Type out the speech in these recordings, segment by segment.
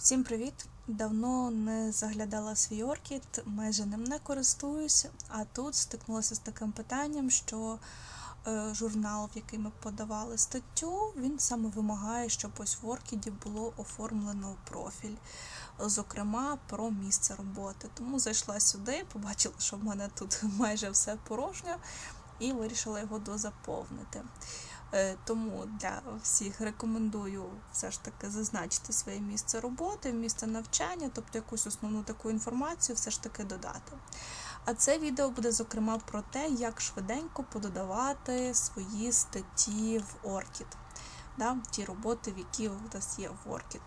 Всім привіт! Давно не заглядала свій оркід, майже ним не користуюся, а тут стикнулася з таким питанням, що е, журнал, в який ми подавали статтю, він саме вимагає, щоб ось в оркіді було оформлено профіль, зокрема про місце роботи. Тому зайшла сюди, побачила, що в мене тут майже все порожньо, і вирішила його дозаповнити. Е, Тому для всіх рекомендую все ж таки зазначити своє місце роботи, місце навчання, тобто якусь основну таку інформацію все ж таки додати. А це відео буде зокрема про те, як швиденько пододавати свої статті в Orchid. Да, ті роботи, в які у нас є в Orchid.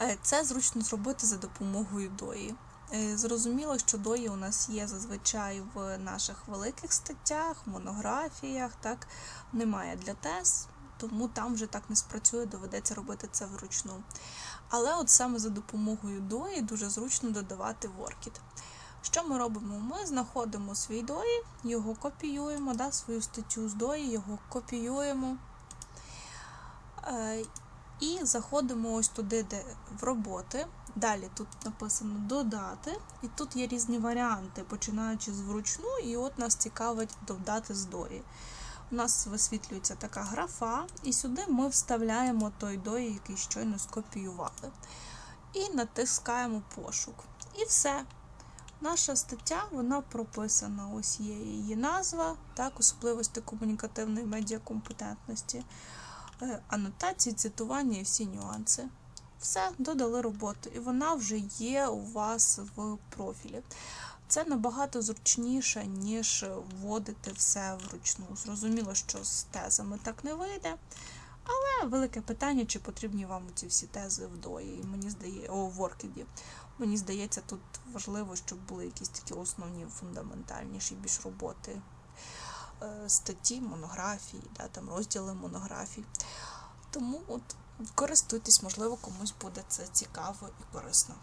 Е, Це зручно зробити за допомогою дої. Е, Зрозуміло, що дої у нас є зазвичай в наших великих статтях, монографіях, так немає для тез, тому там вже так не спрацює, доведеться робити це вручну. Але от саме за допомогою дої дуже зручно додавати в Orchid. Що ми робимо? Ми знаходимо свій дої, його копіюємо, да, свою статтю з дої, його копіюємо. І заходимо ось туди, де в роботи. Далі тут написано додати, і тут є різні варіанти, починаючи з вручну, і от нас цікавить додати з дої. У нас висвітлюється така графа, і сюди ми вставляємо той дої, який щойно скопіювали. І натискаємо пошук. І все. Наша стаття вона прописана. Ось є її назва, так, особливості комунікативної медіакомпетентності, анотації, цитування і всі нюанси. Все, додали роботу, і вона вже є у вас в профілі. Це набагато зручніше, ніж вводити все вручну. Зрозуміло, що з тезами так не вийде. Але велике питання, чи потрібні вам ці всі тези в дої. Мені здає, о, в Оркіді. Мені здається, тут важливо, щоб були якісь такі основні, фундаментальніші більш роботи, е, статті, монографії, да, там розділи монографій. Тому от користуйтесь, можливо, комусь буде це цікаво і корисно.